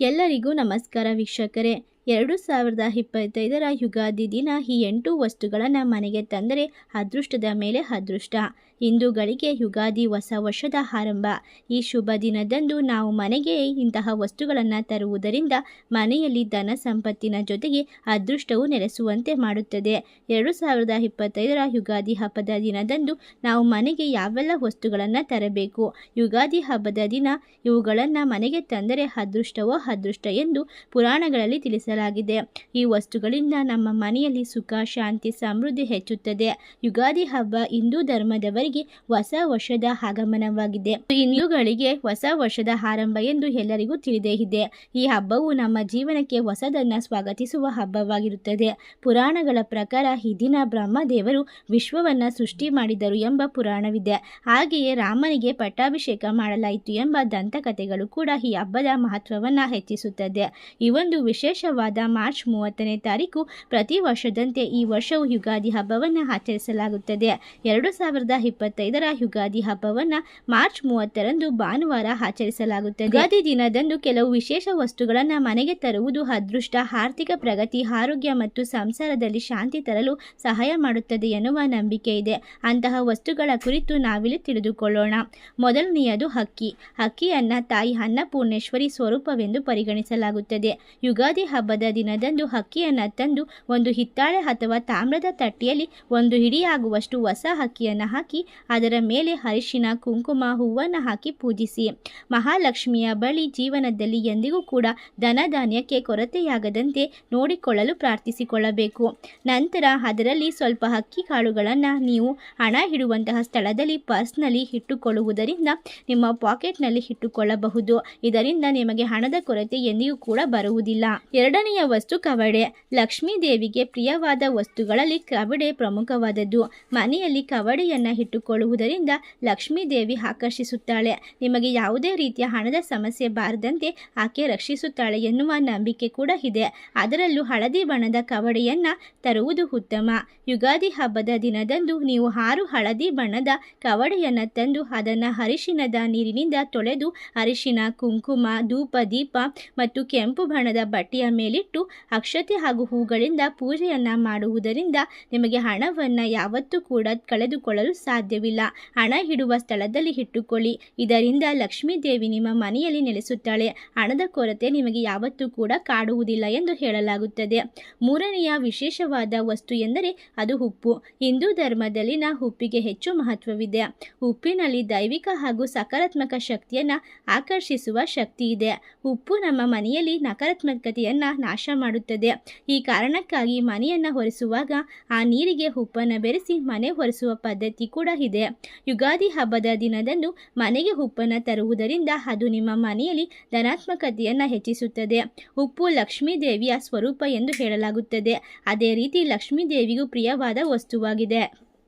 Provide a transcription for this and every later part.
ಎಲ್ಲರಿಗೂ ನಮಸ್ಕಾರ ವೀಕ್ಷಕರೇ. ಎರಡು ಸಾವಿರದ ಇಪ್ಪತ್ತೈದರ ಯುಗಾದಿ ದಿನ ಈ ಎಂಟು ವಸ್ತುಗಳನ್ನು ಮನೆಗೆ ತಂದರೆ ಅದೃಷ್ಟದ ಮೇಲೆ ಅದೃಷ್ಟ. ಹಿಂದೂಗಳಿಗೆ ಯುಗಾದಿ ಹೊಸ ವರ್ಷದ ಆರಂಭ. ಈ ಶುಭ ದಿನದಂದು ನಾವು ಮನೆಗೆ ಇಂತಹ ವಸ್ತುಗಳನ್ನು ತರುವುದರಿಂದ ಮನೆಯಲ್ಲಿ ಧನ ಸಂಪತ್ತಿನ ಜೊತೆಗೆ ಅದೃಷ್ಟವು ನೆಲೆಸುವಂತೆ ಮಾಡುತ್ತದೆ. ಎರಡು ಸಾವಿರದ ಇಪ್ಪತ್ತೈದರ ಯುಗಾದಿ ಹಬ್ಬದ ದಿನದಂದು ನಾವು ಮನೆಗೆ ಯಾವೆಲ್ಲ ವಸ್ತುಗಳನ್ನು ತರಬೇಕು? ಯುಗಾದಿ ಹಬ್ಬದ ದಿನ ಇವುಗಳನ್ನು ಮನೆಗೆ ತಂದರೆ ಅದೃಷ್ಟವೋ ಅದೃಷ್ಟ ಎಂದು ಪುರಾಣಗಳಲ್ಲಿ ತಿಳಿಸಲಾಗಿದೆ. ಈ ವಸ್ತುಗಳಿಂದ ನಮ್ಮ ಮನೆಯಲ್ಲಿ ಸುಖ, ಶಾಂತಿ, ಸಮೃದ್ಧಿ ಹೆಚ್ಚುತ್ತದೆ. ಯುಗಾದಿ ಹಬ್ಬ ಹಿಂದೂ ಧರ್ಮದವರಿಗೆ ಹೊಸ ವರ್ಷದ ಆಗಮನವಾಗಿದೆ. ಹಿಂದೂಗಳಿಗೆ ಹೊಸ ವರ್ಷದ ಆರಂಭ ಎಂದು ಎಲ್ಲರಿಗೂ ತಿಳಿದೇ ಇದೆ. ಈ ಹಬ್ಬವು ನಮ್ಮ ಜೀವನಕ್ಕೆ ಹೊಸದನ್ನ ಸ್ವಾಗತಿಸುವ ಹಬ್ಬವಾಗಿರುತ್ತದೆ. ಪುರಾಣಗಳ ಪ್ರಕಾರ ಈ ದಿನ ಬ್ರಹ್ಮದೇವರು ವಿಶ್ವವನ್ನ ಸೃಷ್ಟಿ ಮಾಡಿದರು ಎಂಬ ಪುರಾಣವಿದೆ. ಹಾಗೆಯೇ ರಾಮನಿಗೆ ಪಟ್ಟಾಭಿಷೇಕ ಮಾಡಲಾಯಿತು ಎಂಬ ದಂತಕಥೆಗಳು ಕೂಡ ಈ ಹಬ್ಬದ ಮಹತ್ವವನ್ನು ಹೆಚ್ಚಿಸುತ್ತದೆ. ಈ ಒಂದು ವಿಶೇಷವಾದ ಮಾರ್ಚ್ ಮೂವತ್ತನೇ ತಾರೀಕು ಪ್ರತಿ ವರ್ಷದಂತೆ ಈ ವರ್ಷವು ಯುಗಾದಿ ಹಬ್ಬವನ್ನು ಆಚರಿಸಲಾಗುತ್ತದೆ. ಎರಡು ಸಾವಿರದ ಇಪ್ಪತ್ತೈದರ ಯುಗಾದಿ ಹಬ್ಬವನ್ನು ಮಾರ್ಚ್ ಮೂವತ್ತರಂದು ಭಾನುವಾರ ಆಚರಿಸಲಾಗುತ್ತದೆ. ಯುಗಾದಿ ದಿನದಂದು ಕೆಲವು ವಿಶೇಷ ವಸ್ತುಗಳನ್ನು ಮನೆಗೆ ತರುವುದು ಅದೃಷ್ಟ, ಆರ್ಥಿಕ ಪ್ರಗತಿ, ಆರೋಗ್ಯ ಮತ್ತು ಸಂಸಾರದಲ್ಲಿ ಶಾಂತಿ ತರಲು ಸಹಾಯ ಮಾಡುತ್ತದೆ ಎನ್ನುವ ನಂಬಿಕೆ ಇದೆ. ಅಂತಹ ವಸ್ತುಗಳ ಕುರಿತು ನಾವಿಲ್ಲಿ ತಿಳಿದುಕೊಳ್ಳೋಣ. ಮೊದಲನೆಯದು ಹಕ್ಕಿ ಹಕ್ಕಿಯನ್ನ ತಾಯಿ ಅನ್ನಪೂರ್ಣೇಶ್ವರಿ ಸ್ವರೂಪವೆಂದು ಪರಿಗಣಿಸಲಾಗುತ್ತದೆ. ಯುಗಾದಿ ಹಬ್ಬದ ದಿನದಂದು ಅಕ್ಕಿಯನ್ನು ತಂದು ಒಂದು ಹಿತ್ತಾಳೆ ಅಥವಾ ತಾಮ್ರದ ತಟ್ಟೆಯಲ್ಲಿ ಒಂದು ಹಿಡಿಯಾಗುವಷ್ಟು ಹೊಸ ಅಕ್ಕಿಯನ್ನು ಹಾಕಿ ಅದರ ಮೇಲೆ ಅರಿಶಿನ, ಕುಂಕುಮ ಹೂವನ್ನು ಹಾಕಿ ಪೂಜಿಸಿ. ಮಹಾಲಕ್ಷ್ಮಿಯ ಬಳಿ ಜೀವನದಲ್ಲಿ ಎಂದಿಗೂ ಕೂಡ ಧನಧಾನ್ಯಕ್ಕೆ ಕೊರತೆಯಾಗದಂತೆ ನೋಡಿಕೊಳ್ಳಲು ಪ್ರಾರ್ಥಿಸಿಕೊಳ್ಳಬೇಕು. ನಂತರ ಅದರಲ್ಲಿ ಸ್ವಲ್ಪ ಅಕ್ಕಿ ಕಾಳುಗಳನ್ನು ನೀವು ಹಣ ಇಡುವಂತಹ ಸ್ಥಳದಲ್ಲಿ ಪರ್ಸ್ನಲ್ಲಿ ಇಟ್ಟುಕೊಳ್ಳುವುದರಿಂದ ನಿಮ್ಮ ಪಾಕೆಟ್ನಲ್ಲಿ ಇಟ್ಟುಕೊಳ್ಳಬಹುದು. ಇದರಿಂದ ನಿಮಗೆ ಹಣದ ಕೊರತೆ ಎಂದಿಗೂ ಕೂಡ ಬರುವುದಿಲ್ಲ. ಎರಡನೆಯ ವಸ್ತು ಕವಡೆ. ಲಕ್ಷ್ಮೀ ದೇವಿಗೆ ಪ್ರಿಯವಾದ ವಸ್ತುಗಳಲ್ಲಿ ಕವಡೆ ಪ್ರಮುಖವಾದದ್ದು. ಮನೆಯಲ್ಲಿ ಕವಡೆಯನ್ನು ಇಟ್ಟುಕೊಳ್ಳುವುದರಿಂದ ಲಕ್ಷ್ಮೀದೇವಿ ಆಕರ್ಷಿಸುತ್ತಾಳೆ. ನಿಮಗೆ ಯಾವುದೇ ರೀತಿಯ ಹಣದ ಸಮಸ್ಯೆ ಬಾರದಂತೆ ಆಕೆ ರಕ್ಷಿಸುತ್ತಾಳೆ ಎನ್ನುವ ನಂಬಿಕೆ ಕೂಡ ಇದೆ. ಅದರಲ್ಲೂ ಹಳದಿ ಬಣ್ಣದ ಕವಡೆಯನ್ನು ತರುವುದು ಉತ್ತಮ. ಯುಗಾದಿ ಹಬ್ಬದ ದಿನದಂದು ನೀವು ಆರು ಹಳದಿ ಬಣ್ಣದ ಕವಡೆಯನ್ನು ತಂದು ಅದನ್ನು ಅರಿಶಿನದ ನೀರಿನಿಂದ ತೊಳೆದು ಅರಿಶಿನ ಕುಂಕುಮ, ಧೂಪ, ದೀಪ ಮತ್ತು ಕೆಂಪು ಬಣ್ಣದ ಬಟ್ಟೆಯ ಮೇಲಿಟ್ಟು ಅಕ್ಷತೆ ಹಾಗೂ ಹೂಗಳಿಂದ ಪೂಜೆಯನ್ನು ಮಾಡುವುದರಿಂದ ನಿಮಗೆ ಹಣವನ್ನು ಯಾವತ್ತೂ ಕೂಡ ಕಳೆದುಕೊಳ್ಳಲು ಸಾಧ್ಯವಿಲ್ಲ. ಹಣ ಇಡುವ ಸ್ಥಳದಲ್ಲಿ ಇಟ್ಟುಕೊಳ್ಳಿ. ಇದರಿಂದ ಲಕ್ಷ್ಮೀ ದೇವಿ ನಿಮ್ಮ ಮನೆಯಲ್ಲಿ ನೆಲೆಸುತ್ತಾಳೆ. ಹಣದ ಕೊರತೆ ನಿಮಗೆ ಯಾವತ್ತೂ ಕೂಡ ಕಾಡುವುದಿಲ್ಲ ಎಂದು ಹೇಳಲಾಗುತ್ತದೆ. ಮೂರನೆಯ ವಿಶೇಷವಾದ ವಸ್ತು ಎಂದರೆ ಅದು ಉಪ್ಪು. ಹಿಂದೂ ಧರ್ಮದಲ್ಲಿನ ಉಪ್ಪಿಗೆ ಹೆಚ್ಚು ಮಹತ್ವವಿದೆ. ಉಪ್ಪಿನಲ್ಲಿ ದೈವಿಕ ಹಾಗೂ ಸಕಾರಾತ್ಮಕ ಶಕ್ತಿಯನ್ನು ಆಕರ್ಷಿಸುವ ಶಕ್ತಿ ಇದೆ. ಉಪ್ಪು ನಮ್ಮ ಮನೆಯಲ್ಲಿ ನಕಾರಾತ್ಮಕತೆಯನ್ನು ನಾಶ ಮಾಡುತ್ತದೆ. ಈ ಕಾರಣಕ್ಕಾಗಿ ಮನೆಯನ್ನು ಹೊರಿಸುವಾಗ ಆ ನೀರಿಗೆ ಉಪ್ಪನ್ನು ಬೆರೆಸಿ ಮನೆ ಹೊರಿಸುವ ಪದ್ಧತಿ ಕೂಡ ಇದೆ ಯುಗಾದಿ ಹಬ್ಬದ ದಿನದಂದು ಮನೆಗೆ ಉಪ್ಪನ್ನು ತರುವುದರಿಂದ ಅದು ನಿಮ್ಮ ಮನೆಯಲ್ಲಿ ಧನಾತ್ಮಕತೆಯನ್ನು ಹೆಚ್ಚಿಸುತ್ತದೆ. ಉಪ್ಪು ಲಕ್ಷ್ಮೀ ದೇವಿಯ ಸ್ವರೂಪ ಎಂದು ಹೇಳಲಾಗುತ್ತದೆ. ಅದೇ ರೀತಿ ಲಕ್ಷ್ಮೀ ದೇವಿಗೂ ಪ್ರಿಯವಾದ ವಸ್ತುವಾಗಿದೆ.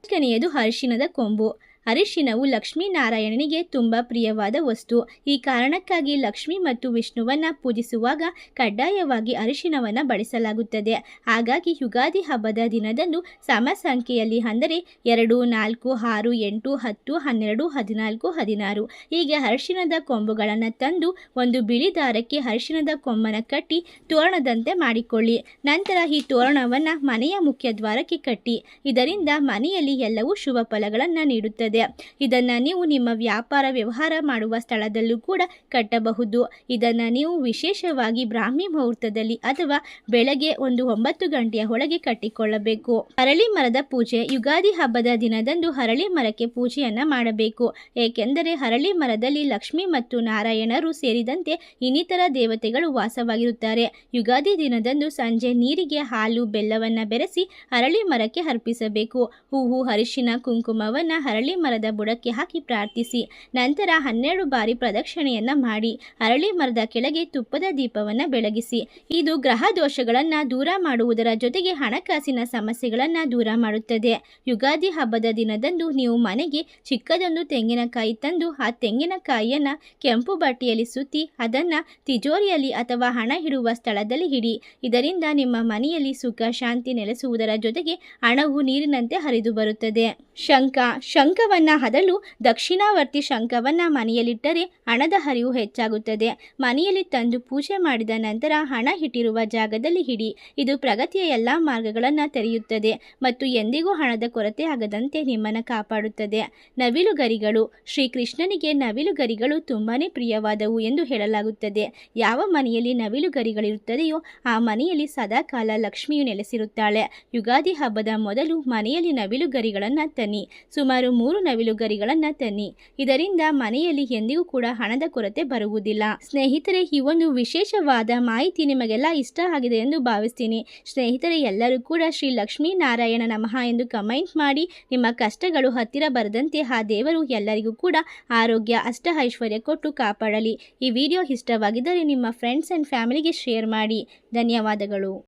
ನಾಲ್ಕನೆಯದು ಅರಿಶಿನದ ಕೊಂಬು. ಅರಿಶಿನವು ಲಕ್ಷ್ಮೀನಾರಾಯಣನಿಗೆ ತುಂಬ ಪ್ರಿಯವಾದ ವಸ್ತು. ಈ ಕಾರಣಕ್ಕಾಗಿ ಲಕ್ಷ್ಮಿ ಮತ್ತು ವಿಷ್ಣುವನ್ನು ಪೂಜಿಸುವಾಗ ಕಡ್ಡಾಯವಾಗಿ ಅರಿಶಿನವನ್ನು ಬಳಸಲಾಗುತ್ತದೆ ಹಾಗಾಗಿ ಯುಗಾದಿ ಹಬ್ಬದ ದಿನದಂದು ಸಮ ಸಂಖ್ಯೆಯಲ್ಲಿ ಅಂದರೆ ಎರಡು, ನಾಲ್ಕು, ಆರು, ಎಂಟು, ಹತ್ತು, ಹನ್ನೆರಡು, ಹದಿನಾಲ್ಕು, ಹದಿನಾರು. ಹೀಗೆ ಅರಿಶಿನದ ಕೊಂಬುಗಳನ್ನು ತಂದು ಒಂದು ಬಿಳಿ ದಾರಕ್ಕೆ ಅರಿಶಿನದ ಕೊಂಬನ ಕಟ್ಟಿ ತೋರಣದಂತೆ ಮಾಡಿಕೊಳ್ಳಿ. ನಂತರ ಈ ತೋರಣವನ್ನು ಮನೆಯ ಮುಖ್ಯ ದ್ವಾರಕ್ಕೆ ಕಟ್ಟಿ. ಇದರಿಂದ ಮನೆಯಲ್ಲಿ ಎಲ್ಲವೂ ಶುಭ ಫಲಗಳನ್ನು ನೀಡುತ್ತದೆ. ಇದನ್ನು ನೀವು ನಿಮ್ಮ ವ್ಯಾಪಾರ ವ್ಯವಹಾರ ಮಾಡುವ ಸ್ಥಳದಲ್ಲೂ ಕೂಡ ಕಟ್ಟಬಹುದು. ಇದನ್ನು ನೀವು ವಿಶೇಷವಾಗಿ ಬ್ರಾಹ್ಮಿ ಮುಹೂರ್ತದಲ್ಲಿ ಅಥವಾ ಬೆಳಗ್ಗೆ ಒಂದು ಒಂಬತ್ತು ಗಂಟೆಯ ಒಳಗೆ ಕಟ್ಟಿಕೊಳ್ಳಬೇಕು. ಹರಳಿ ಮರದ ಪೂಜೆ ಯುಗಾದಿ ಹಬ್ಬದ ದಿನದಂದು ಹರಳಿ ಮರಕ್ಕೆ ಪೂಜೆಯನ್ನ ಮಾಡಬೇಕು. ಏಕೆಂದರೆ ಹರಳಿ ಮರದಲ್ಲಿ ಲಕ್ಷ್ಮಿ ಮತ್ತು ನಾರಾಯಣರು ಸೇರಿದಂತೆ ಇನ್ನಿತರ ದೇವತೆಗಳು ವಾಸವಾಗಿರುತ್ತಾರೆ. ಯುಗಾದಿ ದಿನದಂದು ಸಂಜೆ ನೀರಿಗೆ ಹಾಲು, ಬೆಲ್ಲವನ್ನ ಬೆರೆಸಿ ಹರಳಿ ಮರಕ್ಕೆ ಅರ್ಪಿಸಬೇಕು. ಹೂವು, ಅರಿಶಿನ, ಕುಂಕುಮವನ್ನ ಹರಳಿ ಮರದ ಬುಡಕ್ಕೆ ಹಾಕಿ ಪ್ರಾರ್ಥಿಸಿ. ನಂತರ ಹನ್ನೆರಡು ಬಾರಿ ಪ್ರದಕ್ಷಿಣೆಯನ್ನ ಮಾಡಿ, ಅರಳಿ ಮರದ ಕೆಳಗೆ ತುಪ್ಪದ ದೀಪವನ್ನ ಬೆಳಗಿಸಿ. ಇದು ಗ್ರಹ ದೋಷಗಳನ್ನ ದೂರ ಮಾಡುವುದರ ಜೊತೆಗೆ ಹಣಕಾಸಿನ ಸಮಸ್ಯೆಗಳನ್ನ ದೂರ ಮಾಡುತ್ತದೆ. ಯುಗಾದಿ ಹಬ್ಬದ ದಿನದಂದು ನೀವು ಮನೆಗೆ ಚಿಕ್ಕದೊಂದು ತೆಂಗಿನಕಾಯಿ ತಂದು, ಆ ತೆಂಗಿನಕಾಯಿಯನ್ನ ಕೆಂಪು ಬಟ್ಟೆಯಲ್ಲಿ ಸುತ್ತಿ, ಅದನ್ನ ತಿಜೋರಿಯಲ್ಲಿ ಅಥವಾ ಹಣ ಇಡುವ ಸ್ಥಳದಲ್ಲಿ ಹಿಡಿ ಇದರಿಂದ ನಿಮ್ಮ ಮನೆಯಲ್ಲಿ ಸುಖ, ಶಾಂತಿ ನೆಲೆಸುವುದರ ಜೊತೆಗೆ ಹಣವು ನೀರಿನಂತೆ ಹರಿದು ಬರುತ್ತದೆ. ಶಂಖ ಶಂಖ ಶಂಖವನ್ನ ಹದಲು ದಕ್ಷಿಣಾವರ್ತಿ ಶಂಖವನ್ನು ಮನೆಯಲ್ಲಿಟ್ಟರೆ ಹಣದ ಹರಿವು ಹೆಚ್ಚಾಗುತ್ತದೆ. ಮನೆಯಲ್ಲಿ ತಂದು ಪೂಜೆ ಮಾಡಿದ ನಂತರ ಹಣ ಇಟ್ಟಿರುವ ಜಾಗದಲ್ಲಿ ಹಿಡಿ, ಇದು ಪ್ರಗತಿಯ ಎಲ್ಲ ಮಾರ್ಗಗಳನ್ನು ತೆರೆಯುತ್ತದೆ ಮತ್ತು ಎಂದಿಗೂ ಹಣದ ಕೊರತೆ ಆಗದಂತೆ ನಿಮ್ಮನ್ನು ಕಾಪಾಡುತ್ತದೆ. ನವಿಲುಗರಿಗಳು, ಶ್ರೀಕೃಷ್ಣನಿಗೆ ನವಿಲುಗರಿಗಳು ತುಂಬಾನೇ ಪ್ರಿಯವಾದವು ಎಂದು ಹೇಳಲಾಗುತ್ತದೆ. ಯಾವ ಮನೆಯಲ್ಲಿ ನವಿಲುಗರಿಗಳಿರುತ್ತದೆಯೋ, ಆ ಮನೆಯಲ್ಲಿ ಸದಾಕಾಲ ಲಕ್ಷ್ಮಿಯು ನೆಲೆಸಿರುತ್ತಾಳೆ. ಯುಗಾದಿ ಹಬ್ಬದ ಮೊದಲು ಮನೆಯಲ್ಲಿ ನವಿಲುಗರಿಗಳನ್ನು ತನ್ನಿ. ಸುಮಾರು ಮೂರು ನವಿಲುಗರಿಗಳನ್ನು ತನ್ನಿ. ಇದರಿಂದ ಮನೆಯಲ್ಲಿ ಎಂದಿಗೂ ಕೂಡ ಹಣದ ಕೊರತೆ ಬರುವುದಿಲ್ಲ. ಸ್ನೇಹಿತರೆ, ಈ ಒಂದು ವಿಶೇಷವಾದ ಮಾಹಿತಿ ನಿಮಗೆಲ್ಲ ಇಷ್ಟ ಆಗಿದೆ ಎಂದು ಭಾವಿಸ್ತೀನಿ. ಸ್ನೇಹಿತರೆ, ಎಲ್ಲರೂ ಕೂಡ ಶ್ರೀ ಲಕ್ಷ್ಮೀ ನಾರಾಯಣ ನಮಃ ಎಂದು ಕಮೆಂಟ್ ಮಾಡಿ, ನಿಮ್ಮ ಕಷ್ಟಗಳು ಹತ್ತಿರ ಬರದಂತೆ ಆ ದೇವರು ಎಲ್ಲರಿಗೂ ಕೂಡ ಆರೋಗ್ಯ, ಅಷ್ಟ ಐಶ್ವರ್ಯ ಕೊಟ್ಟು ಕಾಪಾಡಲಿ. ಈ ವಿಡಿಯೋ ಇಷ್ಟವಾಗಿದ್ದರೆ ನಿಮ್ಮ ಫ್ರೆಂಡ್ಸ್ ಆ್ಯಂಡ್ ಫ್ಯಾಮಿಲಿಗೆ ಶೇರ್ ಮಾಡಿ. ಧನ್ಯವಾದಗಳು.